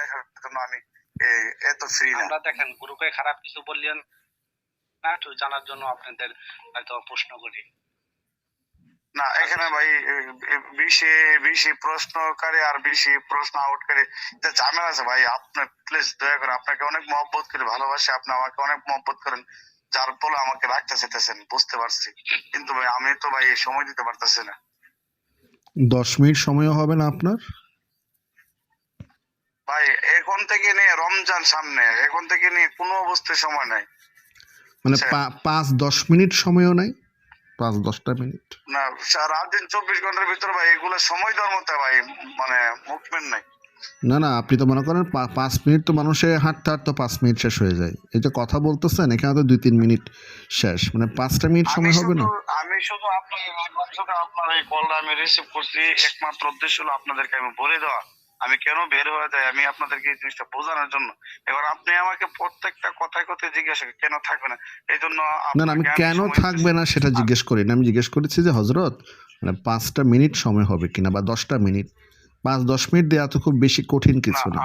দেখার জন্য আমি এত ফ্রি না। আমরা দেখেন গ্রুপে খারাপ কিছু বললেন না একটু জানার জন্য আপনাদের হয়তো প্রশ্ন করি। না এখানে ভাই বেশি বেশি প্রশ্নকারী আর বেশি প্রশ্ন আউটকারী যে ঝামেলা আছে ভাই আপনি প্লিজ দয়া করে আপনাকে অনেক মহব্বত করে ভালোবাসি আপনি আমাকে অনেক মহব্বত করেন যার ফলে আমাকে রাখতে চাইতেছেন বুঝতে পারছি। কিন্তু ভাই আমি তো ভাই সময় দিতে পারতেছি না। দশ মিনিট সময় হবে না আপনার? ভাই এখন থেকে নিয়ে রমজান সামনে এখন থেকে নিয়ে কোনো অবস্থায় সময় নাই। মানে আচ্ছা। পাঁচ দশ মিনিট সময়ও নাই? পাঁচ দশটা মিনিট? না রাত দিন চব্বিশ ঘণ্টার ভিতরে ভাই এগুলো সময় দেওয়ার মতো ভাই মানে মুভমেন্ট নাই। না না আপনি তো মনে করেন পাঁচ মিনিট তো মানুষে হাঁটতে হাঁটতে পাঁচ মিনিট শেষ হয়ে যায়। এই যে কথা বলতেছেন এখানে তো দুই তিন মিনিট শেষ। মানে পাঁচটা মিনিট সময় হবে না? আমি শুধু আপনার আপনার এই কলটা আমি রিসিভ করছি একমাত্র উদ্দেশ্য হলো আপনাদেরকে আমি বলে দেওয়া। আমি কেন বের হয়ে যাই? আমি আপনাদেরকে এই জিনিসটা বোঝানোর জন্য। এবার আপনি আমাকে প্রত্যেকটা কথায় কথায় জিজ্ঞাসা করেন, কেন থাকবে না? এই জন্য না না আমি কেন থাকবে না সেটা জিজ্ঞেস করি না। আমি জিজ্ঞেস করেছি যে হজরত মানে পাঁচটা মিনিট সময় হবে কিনা বা দশটা মিনিট? পাঁচ দশ মিনিট দেওয়া তো খুব বেশি কঠিন কিছু না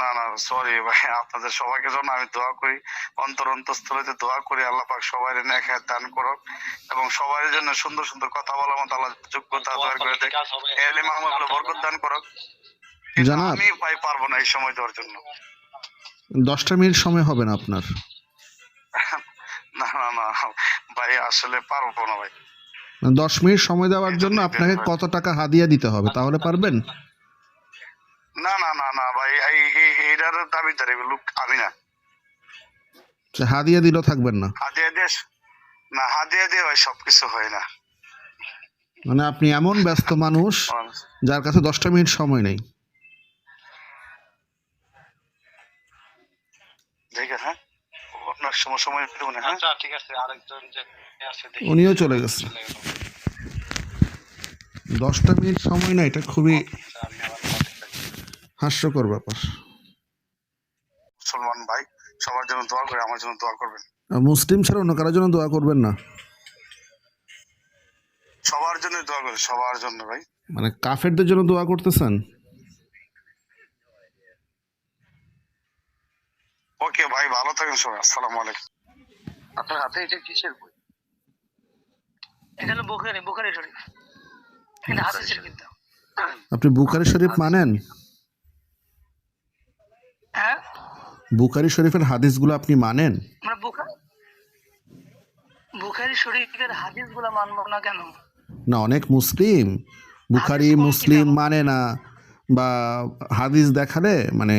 না না সরি ভাই আপনাদের সবাইকে জন্য আমি দোয়া করি। অন্তর অন্তঃস্থলেতে দোয়া করি আল্লাহ পাক সবাই নেখায় দান করুক এবং সবার জন্য সুন্দর সুন্দর কথা বলার মতো আল্লাহ যোগ্যতা তৈরি করে দেয়। এলে মাহমুদুল্লাহ বরকত দান করুক। আমি পাই পারব না এই সময় দেওয়ার জন্য। দশটা মিনিট সময় হবে না আপনার? না না না ভাই আসলে পারব না ভাই। দশ মিনিট সময় দেওয়ার জন্য আপনাকে কত টাকা হাদিয়া দিতে হবে তাহলে পারবেন? না না না না ভাই এই এই- এইটার দাবিদার লোক আমি না। হাদিয়া দিলেও থাকবেন না। হাদিয়া দিয়ে না হাদিয়া দিয়ে ভাই সবকিছু হয় না। মানে আপনি এমন ব্যস্ত মানুষ যার কাছে দশটা মিনিট সময় নেই। হ্যাঁ? আপনার সময় সময় হ্যাঁ? আচ্ছা ঠিক আছে আরেকজন যে আছে দেখি। উনিও চলে গেছে। দশটা মিনিট সময় না এটা খুবই আচ্ছা, আমি আবার contact করছি। হাস্যকর ব্যাপার। মুসলমান ভাই সবার জন্য দোয়া করে আমার জন্য দোয়া করবেন। মুসলিম ছাড়া অন্য কারোর জন্য দোয়া করবেন না? সবার জন্য দোয়া করে সবার জন্য ভাই। মানে কাফেরদের জন্য দোয়া করতেছেন? ওকে ভাই ভালো থাকেন সবাই আসসালামু আলাইকুম। আপনার হাতে এটা কিসের বই? এটা হলো বুখারি বুখারি শরীফ। হাদিসের কিতাব আপনি বুখারি শরীফ মানেন? হ্যাঁ? বুখারি শরীফের হাদিসগুলো আপনি মানেন? আমরা বুখারি শরীফের হাদিসগুলা মানবো না কেন? না অনেক মুসলিম। বুখারি মুসলিম মানে না বা হাদিস দেখালে মানে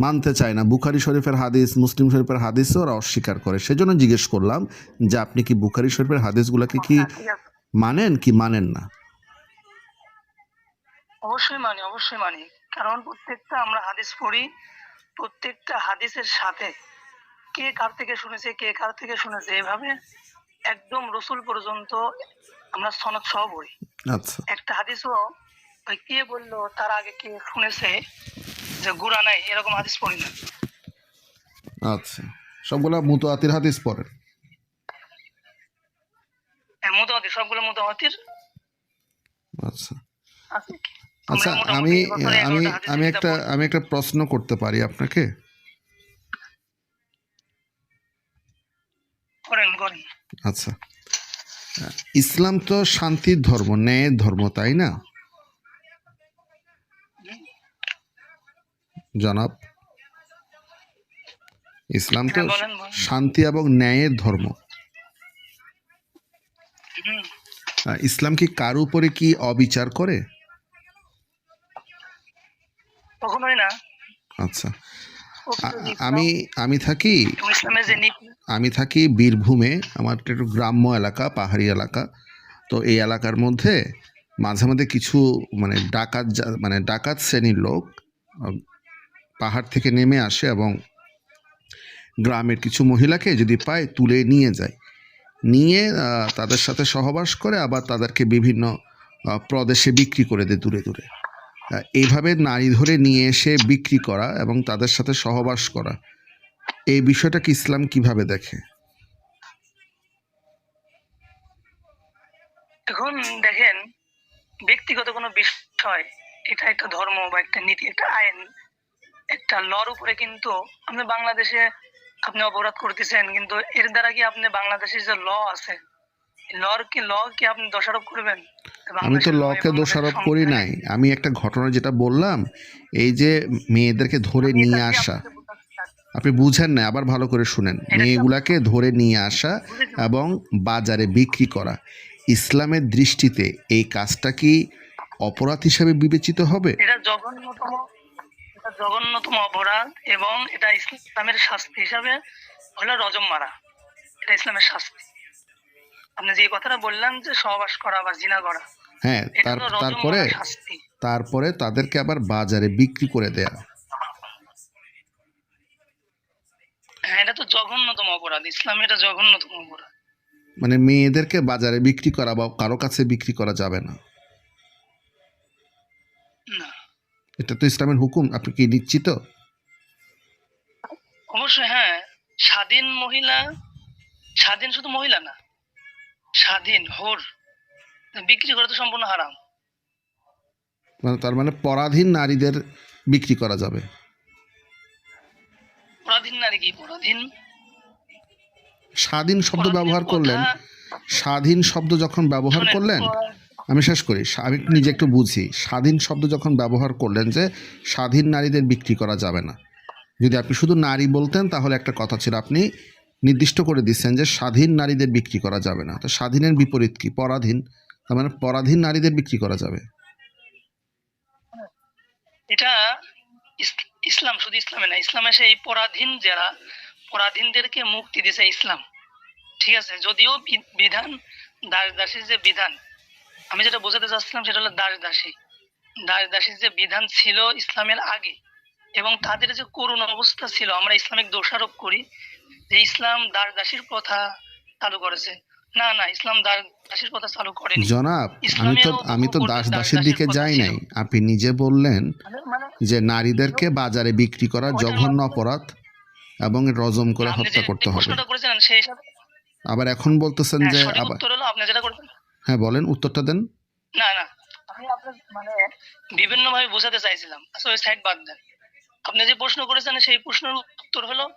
মানতে চায় না। বুখারি শরীফের হাদিস মুসলিম শরীফের হাদিসও ওরা অস্বীকার করে। সেজন্য জিজ্ঞেস করলাম যে আপনি কি বুখারি শরীফের হাদিসগুলোকে কি হ্যাঁ, মানেন কি মানেন না? অবশ্যই মানি অবশ্যই মানি। কারণ প্রত্যেকটা আমরা হাদিস পড়ি প্রত্যেকটা হাদিসের সাথে কে কার থেকে শুনেছে কে কার থেকে শুনেছে এভাবে একদম রসুল পর্যন্ত আমরা সনদ সহ পড়ি। আচ্ছা। একটা হাদিসও ওই কে বলল তার আগে কে শুনেছে যে গুড়া নাই এরকম হাদিস পড়ি না। আচ্ছা। সবগুলা হাদিস পড়েন হ্যাঁ, সবগুলো মোটামুটির আচ্ছা। কি? আচ্ছা আমি আমি আমি একটা আমি একটা প্রশ্ন করতে পারি আপনাকে? আচ্ছা। ইসলাম তো শান্তির ধর্ম ন্যায়ের ধর্ম তাই না? জনাব ইসলাম তো হ্যাঁ। শান্তি এবং ন্যায়ের ধর্ম। ইসলাম কি কার উপরে কি অবিচার করে? কখনোই না। আচ্ছা। আমি আমি থাকি আমি থাকি বীরভূমে আমার একটু গ্রাম্য এলাকা পাহাড়ি এলাকা। তো এই এলাকার মধ্যে মাঝে মাঝে কিছু মানে ডাকাত মানে ডাকাত শ্রেণির লোক পাহাড় থেকে নেমে আসে এবং গ্রামের কিছু মহিলাকে যদি পায় তুলে নিয়ে যায়। নিয়ে তাদের সাথে সহবাস করে আবার তাদেরকে বিভিন্ন প্রদেশে বিক্রি করে দেয় দূরে দূরে। এইভাবে নারী ধরে নিয়ে এসে বিক্রি করা এবং তাদের সাথে সহবাস করা, এই বিষয়টাকে ইসলাম কীভাবে দেখে? এখন দেখেন, ব্যক্তিগত কোনো বিষয় এটা একটা ধর্ম বা একটা নীতি, একটা আইন, একটা লর উপরে কিন্তু আপনি বাংলাদেশে আপনি অপরাধ করতেছেন, কিন্তু এর দ্বারা কি আপনি বাংলাদেশের যে ল আছে লর কি ল কি আপনি দোষারোপ করবেন? আমি তো লকে দোষারোপ করি নাই। আমি একটা ঘটনা যেটা বললাম এই যে মেয়েদেরকে ধরে নিয়ে আসা? আপনি বুঝেন না আবার ভালো করে শুনেন। মেয়েগুলাকে ধরে নিয়ে আসা এবং বাজারে বিক্রি করা। ইসলামের দৃষ্টিতে এই কাজটা কি অপরাধ হিসাবে বিবেচিত হবে? এটা জঘন্যতম এটা জঘন্যতম অপরাধ এবং এটা ইসলামের শাস্তি হিসাবে হলো রজম মারা। এটা ইসলামের শাস্তি। আপনি যে কথাটা বললেন যে সহবাস করা বা জিনা করা হ্যাঁ তারপরে তারপরে তাদেরকে আবার বাজারে বিক্রি করে দেয়া। হ্যাঁ এটা তো জঘন্যতম অপরাধ ইসলামে এটা জঘন্যতম অপরাধ। মানে মেয়েদেরকে বাজারে বিক্রি করা বা কারও কাছে বিক্রি করা যাবে না। না। এটা তো ইসলামের হুকুম আপনি কি নিশ্চিত? অবশ্যই হ্যাঁ। স্বাধীন মহিলা স্বাধীন শুধু মহিলা না স্বাধীন হোর। বিক্রি করা তো সম্পূর্ণ হারাম। মানে তার মানে পরাধীন নারীদের বিক্রি করা যাবে। পরাধীন নারী কি? পরাধীন। স্বাধীন শব্দ ব্যবহার করলেন। স্বাধীন শব্দ যখন ব্যবহার করলেন আমি শেষ করি। আমি নিজে একটু বুঝি। স্বাধীন শব্দ যখন ব্যবহার করলেন যে স্বাধীন নারীদের বিক্রি করা যাবে না। যদি আপনি শুধু নারী বলতেন তাহলে একটা কথা ছিল আপনি নির্দিষ্ট করে দিচ্ছেন যে স্বাধীন নারীদের বিক্রি করা যাবে না। তো স্বাধীনের বিপরীত কি? পরাধীন। তার মানে পরাধীন নারীদের বিক্রি করা যাবে। এটা ইসলাম শুধু ইসলামে না, ইসলামে সেই পরাধীন যারা, পরাধীনদেরকে মুক্তি দিয়েছে ইসলাম। ঠিক আছে? যদিও বিধান দাস দাসীর যে বিধান, আমি যেটা বোঝাতে চাচ্ছিলাম সেটা হলো দাস দাসী দাস দাসীর যে বিধান ছিল ইসলামের আগে, এবং তাদের যে করুণ অবস্থা ছিল, আমরা ইসলামিক দোষারোপ করি যে ইসলাম দাস দাসীর কথা চালু করেছে। না না ইসলাম দাস দাসীর কথা চালু করেনি। জনাব আমি তো আমি তো দাস দাস দাসের দিকে যাই নাই। আপনি নিজে বললেন মানে- মানে যে নারীদেরকে বাজারে বিক্রি করা জঘন্য অপরাধ এবং রজম করে হত্যা করতে হবে। আবার এখন বলতেছেন হ্যাঁ, যে আবার উত্তর হলো আপনি যেটা করবেন হ্যাঁ বলেন উত্তরটা দেন। না না আমি আপনার মানে বিভিন্ন ভাবে বোঝাতে চাইছিলাম। আসলে সাইড বাদ দেন। আপনি যে প্রশ্ন করেছেন সেই প্রশ্নের উত্তর হলো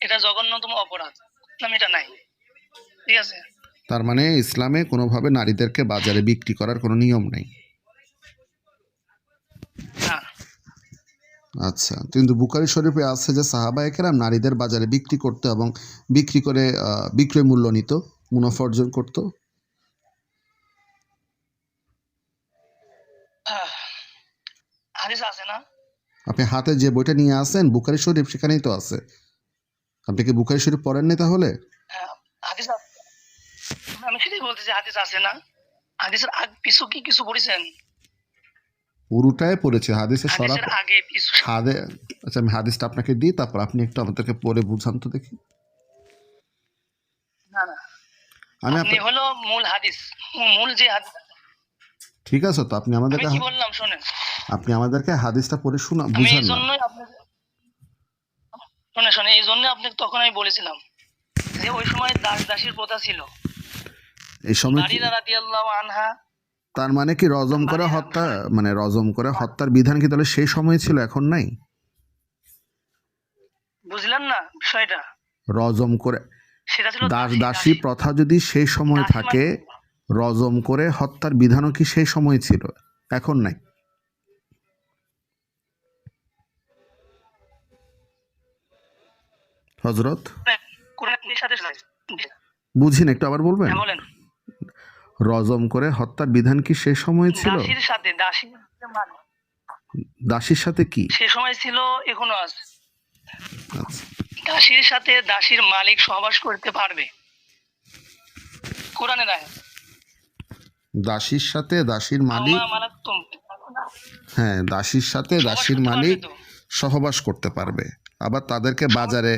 এটা জঘন্যতম অপরাধ। ইসলাম এটা নাই। ঠিক আছে? তার মানে ইসলামে কোনোভাবে নারীদেরকে বাজারে বিক্রি করার কোনো নিয়ম নেই। আচ্ছা কিন্তু বুকারি শরীফে আছে যে সাহাবা একরাম নারীদের বাজারে বিক্রি করতো এবং বিক্রি করে বিক্রয় মূল্য নিত মুনাফা অর্জন করতো? হাদিস আছে না? আপনি হাতে যে বইটা নিয়ে আসেন বুকারি শরীফ সেখানেই তো আছে। আপনি কি বুকারি শরীফ পড়েননি তাহলে? হাদিস আমি সেটাই বলতেছি হাদিস আছে না? হাদিসের আগ পিছু কি কিছু পড়েছেন? পুরোটাই পড়েছে হাদিসে সরা আগে পিছু হাদে আচ্ছা আমি হাদিসটা আপনাকে দিই তারপর আপনি একটু আমাদেরকে পড়ে বুঝান তো দেখি। না না। আমি আপনি হলো মূল হাদিস মূল যে হাদিস ঠিক আছে তো আপনি আমাদেরকে বললাম শোনেন। আপনি আমাদেরকে হাদিসটা পড়ে শোনা বুঝান না। শোনে শোনে এই জন্য আপনাকে তখন আমি বলেছিলাম যে ওই সময় দাস দাসীর প্রথা ছিল। এই সময় নারীরা রাদিয়াল্লাহু আনহা। তার মানে কি রজম করে মানে- হত্যা মানে রজম করে হত্যার বিধান কি তাহলে সেই সময় ছিল এখন নাই? বুঝলেন না বিষয়টা? রজম করে সেটা ছিল দাস দাসী, দাসী প্রথা যদি সেই সময় থাকে রজম করে হত্যার বিধানও কি সেই সময় ছিল এখন নাই? হজরত? মানে বুঝিন একটু আবার বলবেন? হ্যাঁ, বলেন। রজম করে হত্যার বিধান কি সে সময় ছিল? দাসীর সাথে কি? সে সময় ছিল এখনও আছে। আচ্ছা। দাসীর সাথে দাসীর মালিক সহবাস করতে পারবে। কোরআনের আয়াত দাসীর সাথে দাসীর মালিক? হ্যাঁ দাসীর সাথে দাসীর মালিক সহবাস করতে পারবে। আবার তাদেরকে বাজারে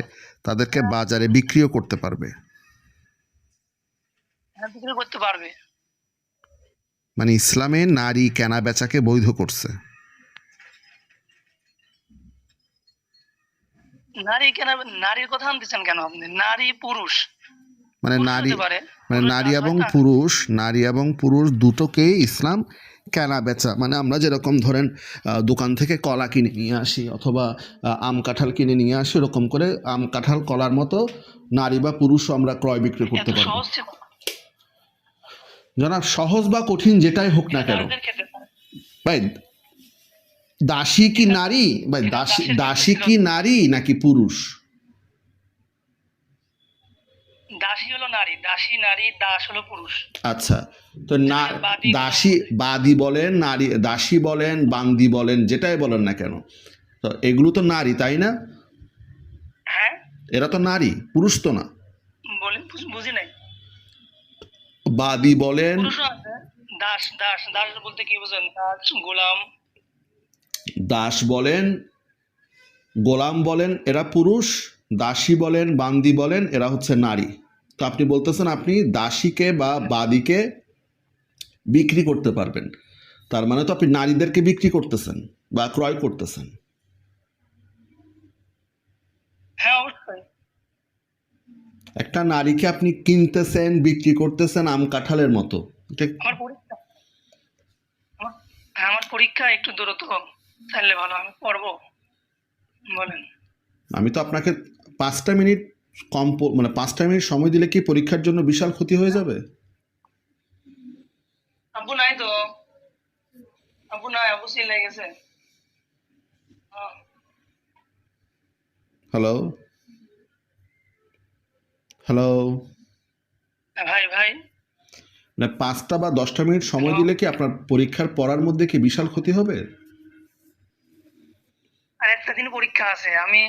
তাদেরকে বাজারে বিক্রিও করতে পারবে। হ্যাঁ, বিক্রি করতে পারবে। মানে ইসলামে নারী কেনা বেচাকে বৈধ করছে। নারী কেন নারীর কথা আনতেছেন কেন আপনি? নারী পুরুষ। মানে নারী মানে নারী এবং পুরুষ নারী এবং পুরুষ দুটোকেই ইসলাম কেনা বেচা। মানে আমরা যেরকম ধরেন দোকান থেকে কলা কিনে নিয়ে আসি অথবা আম কাঁঠাল কিনে নিয়ে আসি ওরকম করে আম কাঁঠাল কলার মতো নারী বা পুরুষও আমরা ক্রয় বিক্রি করতে পারব। সহজ জনাব সহজ বা কঠিন যেটাই হোক না কেন। ভাই দাসী কি নারী? ভাই দাসী দাসী কি নারী নাকি পুরুষ? দাসী হলো নারী দাসী নারী দাস হলো পুরুষ। আচ্ছা তো না দাসী বাদী বলেন নারী দাসী বলেন বান্দি বলেন যেটাই বলেন না কেন। তো এগুলো তো নারী তাই না? হ্যাঁ। এরা তো নারী পুরুষ তো না। বলেন বুঝি নাই। বাদী বলেন দাস দাস দাস বলতে কি বুঝেন? দাস গোলাম। দাস বলেন গোলাম বলেন এরা পুরুষ। দাসী বলেন বান্দি বলেন এরা হচ্ছে নারী। তো আপনি বলতেছেন আপনি দাসীকে বা বাদীকে বিক্রি করতে পারবেন। তার মানে তো আপনি নারীদেরকে বিক্রি করতেছেন বা ক্রয় করতেছেন। হ্যাঁ একটা নারীকে আপনি কিনতেছেন বিক্রি করতেছেন আম কাঁঠালের মতো। এটা আমার পরীক্ষা। হ্যাঁ, আমার পরীক্ষা একটু দূরত্ব তাহলে ভালো আমি পড়ব। বলেন। আমি তো আপনাকে পাঁচটা মিনিট কম মানে পাঁচটা মিনিট সময় দিলে কি পরীক্ষার জন্য বিশাল ক্ষতি হয়ে যাবে? আব্বু নাই তো। আব্বু নাই আব্বু সিল লেগে গেছে। হ্যাঁ। হ্যালো হ্যালো ভাই ভাই। না পাঁচটা বা দশটা মিনিট সময় দিলে কি আপনার পরীক্ষার পড়ার মধ্যে কি বিশাল ক্ষতি হবে? আর একটা দিন পরীক্ষা আছে আমি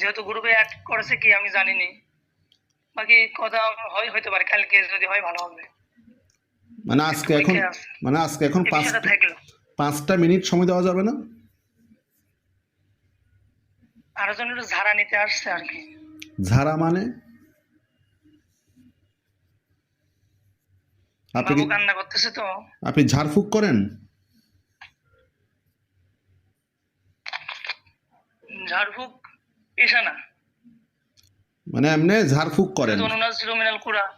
যেহেতু গ্রুপে অ্যাড করেছে কি আমি জানিনি। বাকি কথা হয় হইতে পারে কালকে যদি হয় ভালো হবে। মানে আজকে এখন মানে আজকে এখন এই পাঁচ বিষয়টা থাকল। পাঁচটা মিনিট সময় দেওয়া যাবে না? আরও জন একটু ঝাড়া নিতে আসছে আর কি। ঝাড়া মানে? আপনি কি কান্না করতেছে তো। আপনি ঝাড়ফুঁক করেন? ঝাড়ফুক পেশা না মানে এমনি ঝাড়ফুঁক করেন। যেহেতু অনুনাজ মিনাল কোরআন।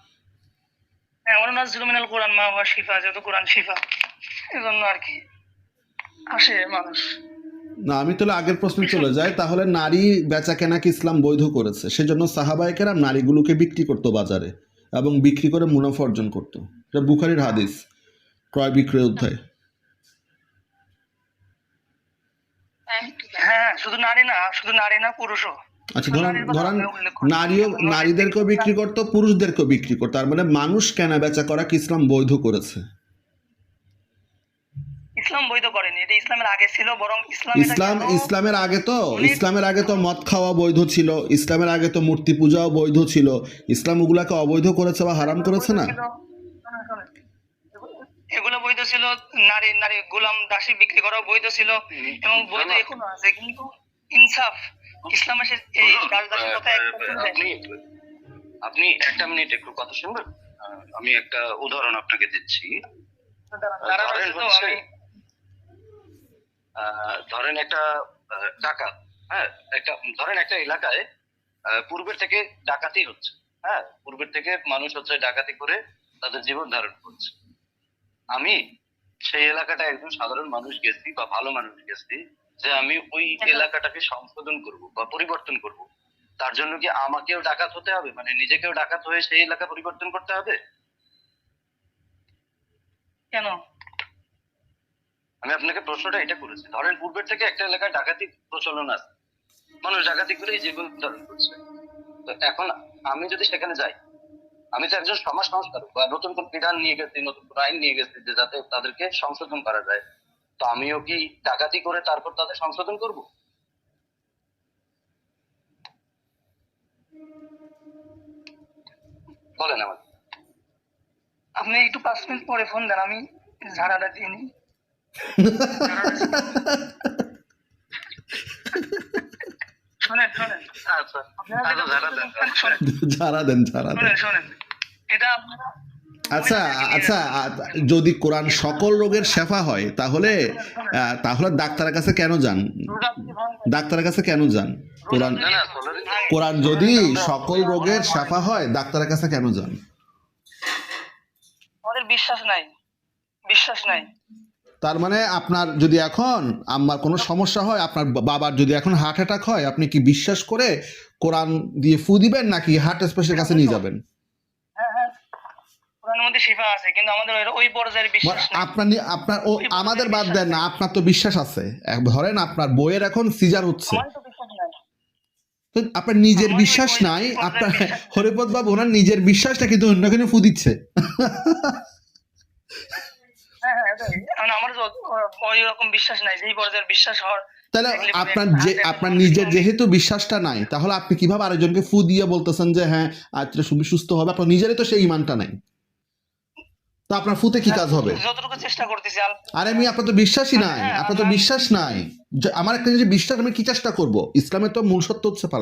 হ্যাঁ অনুনাজ মিনাল কোরআন মা হওয়া শিফা যেহেতু কোরআন শিফা। এজন্য আর কি। আসে মানুষ। না আমি তাহলে আগের প্রশ্নে চলে যাই। তাহলে নারী বেচা কেনা কি ইসলাম বৈধ করেছে? সেজন্য সাহাবাহিকেরা নারীগুলোকে বিক্রি করতো বাজারে এবং বিক্রি করে মুনাফা অর্জন করতো। এটা বুখারির হাদিস ক্রয় বিক্রয় অধ্যায়। হ্যাঁ শুধু নারী না শুধু নারী না পুরুষও। আচ্ছা ধরেন। নারীও নারীদেরকেও বিক্রি করতো পুরুষদেরকেও বিক্রি করতো। তার মানে মানুষ কেনা বেচা করা কি ইসলাম বৈধ করেছে? ইসলাম বৈধ করেনি এটা ইসলামের আগে ছিল বরং ইসলাম ইসলাম ইসলামের আগে তো ইসলামের আগে তো মদ খাওয়া বৈধ ছিল ইসলামের আগে তো মূর্তি পূজাও বৈধ ছিল। ইসলাম ওগুলাকে অবৈধ করেছে বা হারাম করেছে না। এগুলো বৈধ ছিল নারী নারী গোলাম দাসী বিক্রি করাও বৈধ ছিল এবং বৈধ এখনও আছে কিন্তু ইনসাফ ইসলাম এই দাস দাসীর কথা একদম আপনি আপনি একটা মিনিট একটু কথা শুনবেন? আমি একটা উদাহরণ আপনাকে দিচ্ছি। ধরেন একটা ডাকাত হ্যাঁ একটা ধরেন একটা এলাকায় পূর্বের থেকে ডাকাতি হচ্ছে হ্যাঁ পূর্বের থেকে মানুষ হচ্ছে ডাকাতি করে তাদের জীবন ধারণ করছে। আমি সেই এলাকাটা একজন সাধারণ মানুষ গেছি বা ভালো মানুষ গেছি যে আমি ওই এলাকাটাকে সংশোধন করব বা পরিবর্তন করব। তার জন্য কি আমাকেও ডাকাত হতে হবে? মানে নিজেকেও ডাকাত হয়ে সেই এলাকা পরিবর্তন করতে হবে? কেন? আমি আপনাকে প্রশ্নটা এটা করেছি। ধরেন পূর্বের থেকে একটা এলাকায় ডাকাতি প্রচলন আছে। মানুষ ডাকাতি করে জীবন ধারণ করছে। তো এখন আমি যদি সেখানে যাই আমি তো একজন সমাজ সংস্কারক বা নতুন কোন বিধান নিয়ে গেছি নতুন কোন আইন নিয়ে গেছি যে যাতে তাদেরকে সংশোধন করা যায়। তো আমিও কি ডাকাতি করে তারপর তাদের সংশোধন করব? বলেন আমাকে। আপনি একটু পাঁচ মিনিট পরে ফোন দেন আমি ঝাড়াটা দিয়ে নিই। শোনেন শোনেন। আচ্ছা আচ্ছা দেন। ঝাড়া দেন শোনেন শোনেন। এটা আচ্ছা আচ্ছা যদি কোরআন সকল রোগের শেফা হয় তাহলে তাহলে ডাক্তারের কাছে কেন যান? ডাক্তারের কাছে কেন যান? কোরআন কোরআন যদি সকল রোগের শেফা হয় ডাক্তারের কাছে কেন যান? আমাদের বিশ্বাস নাই। বিশ্বাস নাই। তার মানে আপনার যদি এখন আমার কোনো সমস্যা হয় আপনার বাবার যদি এখন হার্ট অ্যাটাক হয় আপনি কি বিশ্বাস করে কোরআন দিয়ে ফু দিবেন নাকি হার্ট স্পেশালের কাছে নিয়ে যাবেন? হ্যাঁ হ্যাঁ আপনার আপনার ও আমাদের বাদ দেন না আপনার তো বিশ্বাস আছে। ধরেন আপনার বইয়ের এখন সিজার হচ্ছে। আপনার নিজের বিশ্বাস নাই আপনার হরিপদ বাবু ওনার নিজের বিশ্বাসটা কিন্তু অন্য কেন ফু দিচ্ছে। হ্যাঁ হ্যাঁ। আমার ওই রকম বিশ্বাস নাই যেই পর্যায়ের বিশ্বাস হওয়ার তাহলে আপনার একটা যে আপনার নিজের যেহেতু বিশ্বাসটা নাই তাহলে আপনি কীভাবে আরেকজনকে ফু দিয়ে বলতেছেন যে হ্যাঁ আজকে সুস্থ হবে? আপনার নিজেরই তো সেই ইমানটা নাই। তো আপনার ফুতে কি কাজ হবে? যতটুকু চেষ্টা করতেছি আরে আমি আপনার তো বিশ্বাসই নাই হ্যাঁ, আপনার তো বিশ্বাস নাই। আমার একটা যে বিশ্বাস আমি কি চেষ্টা করব? ইসলামের তো মূল সত্য হচ্ছে পালাই।